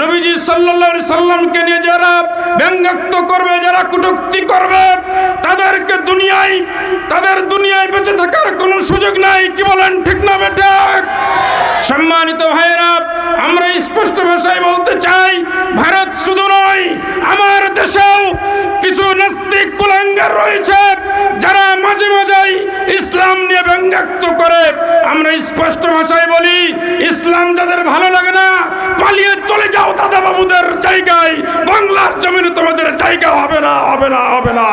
নবীজি সাল্লাল্লাহু সাল্লামকে নিয়ে যারা ব্যঙ্গাক্ত করবে, যারা কটূক্তি করবে, তাদেরকে দুনিয়ায়, তাদের দুনিয়ায় বেঁচে থাকার কোনো সুযোগ নাই। কি বলেন, ঠিক না বেটা? সম্মানিত ভাইরা আমরা স্পষ্ট ভাষায় বলতে চাই, ভারত শুধু নয়, আমার দেশেও কিছু নাস্তিক কুলাঙ্গার রয়েছে, যারা মাঝে মাঝেই ইসলাম নিয়ে ব্যঙ্গাক্ত করে। আমরা স্পষ্ট ভাষায় বলি, ইসলাম যাদের ভালো লাগে না চলে যাও দাদা বাবুদের জায়গায়। বাংলার জমিনে তোমাদের জায়গা হবে না হবে না হবে না।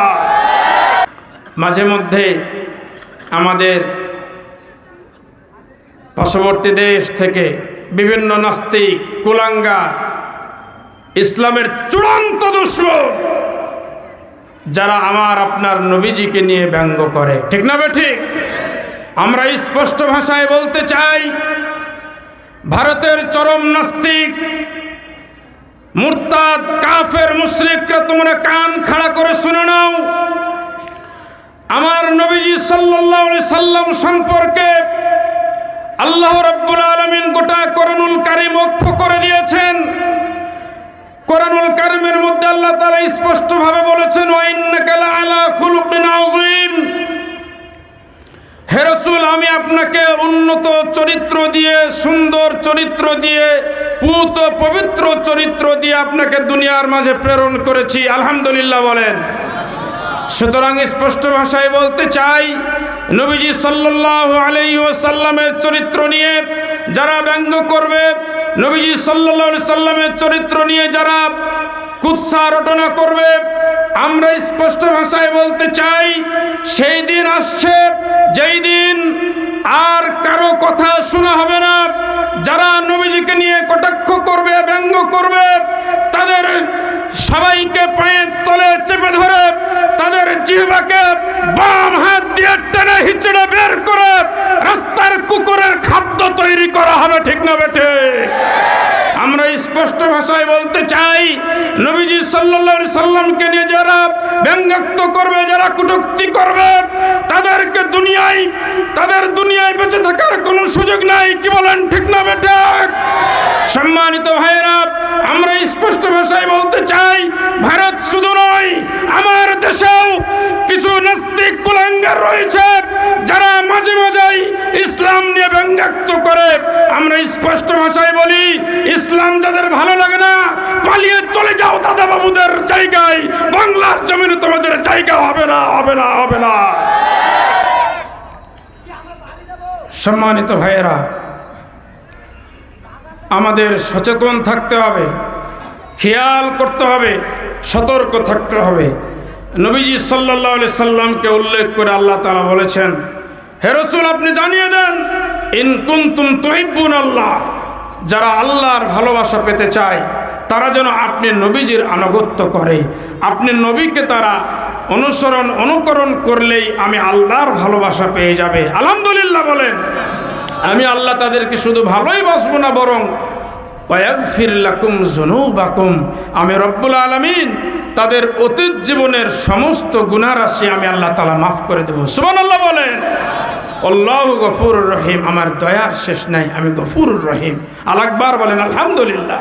মাঝে মধ্যে আমাদের পার্শ্ববর্তী দেশ থেকে বিভিন্ন নাস্তিক কুলাঙ্গা ইসলামের চূড়ান্ত দুশ্মন, যারা আমার আপনার নবীজিকে নিয়ে ব্যঙ্গ করে। ঠিক না বে ঠিক? আমরা স্পষ্ট ভাষায় বলতে চাই ভারতের চরম নাস্তিক, মুরতাদ, কাফের, মুশরিকরা তোমরা কান খাড়া করে শুনে নাও। আমার নবীজি আলাইহি সাল্লাম সম্পর্কে আল্লাহ রাব্বুল আলামিন গোটা কোরআনুল কারীম অক্ষ করে দিয়েছেন। কোরআনুল কারিমের মধ্যে আল্লাহ তাআলা স্পষ্টভাবে বলেছেন, ওয়া হে রাসূল, আমি আপনাকে উন্নত চরিত্র দিয়ে, সুন্দর চরিত্র দিয়ে, পুত পবিত্র চরিত্র দিয়ে আপনাকে দুনিয়ার মাঝে প্রেরণ করেছি। আলহামদুলিল্লাহ বলেন। সুতরাং স্পষ্ট ভাষায় বলতে চাই, নবীজি সাল্লাল্লাহু আলাইহি ওয়াসাল্লামের চরিত্র নিয়ে যারা ব্যঙ্গ করবে, নবীজি আলাইহি সাল্লামের চরিত্র নিয়ে যারা কুৎসা রটনা করবে। আমরা স্পষ্ট ভাষায় বলতে চাই, সেই দিন আসছে, যেই দিন আর কারও কথা শোনা হবে না। যারা নবীজিকে নিয়ে কটাক্ষ করবে, ব্যঙ্গ করবে, তাদের সবাইকে পায়ের তলে চেপে ধরে, তাদের জিহবাকে বাম হাত দিয়ে টেনে হিচড়ে বের করে রাস্তার কুকুরের খাদ্য তৈরি করা হবে ঠিক না বেটে আমরা স্পষ্ট ভাষায় বলতে চাই, নবীজি আলাইহি সাল্লামকে নিয়ে যারা ব্যঙ্গাক্ত করবে, যারা কটূক্তি করবে, তাদেরকে দুনিয়ায়, তাদের দুনিয়ায় বেঁচে থাকার কোনো সুযোগ নাই। কি বলেন, ঠিক না বেটা সম্মানিত ভাইরা আমরা স্পষ্ট ভাষায় বলতে চাই, ভারত শুধু নয়, আমার দেশেও কিছু নাস্তিক কুলাঙ্গার রয়েছে, যারা মাঝে মাঝেই ইসলাম নিয়ে ব্যঙ্গাক্ত করে। আমরা স্পষ্ট ভাষায় বলি ইসলাম যাদের ভালো লাগে না, পালিয়ে চলে যাও দাদা বাবুদের জায়গায়। বাংলার জমিনে তোমাদের জায়গা হবে না হবে না হবে না। সম্মানিত ভাইয়েরা, আমাদের সচেতন থাকতে হবে, খেয়াল করতে হবে, সতর্ক থাকতে হবে। নবীজি সাল্লাহ সাল্লামকে উল্লেখ করে আল্লাহ তালা বলেছেন, হে রসুল, আপনি জানিয়ে দেন, ইন কুন্তুম তহিব্বুন আল্লাহ যারা আল্লাহর ভালোবাসা পেতে চায়, তারা যেন আপনি নবীজির আনুগত্য করে। আপনি নবীকে তারা অনুসরণ, অনুকরণ করলেই আমি আল্লাহর ভালোবাসা পেয়ে যাবে। আলহামদুলিল্লাহ বলেন, আমি আল্লাহ তাদেরকে শুধু ভালোই বাসবো না, বরং আমি রব্বুল আলামিন তাদের অতীত জীবনের সমস্ত গুণারাশি আমি আল্লাহ তালা মাফ করে দেবো। সুবহানাল্লাহ বলেন। আল্লাহ গফুর রহিম আমার দয়ার শেষ নাই আমি গফুর রহিম। আলাকবার বলেন আলহামদুলিল্লাহ।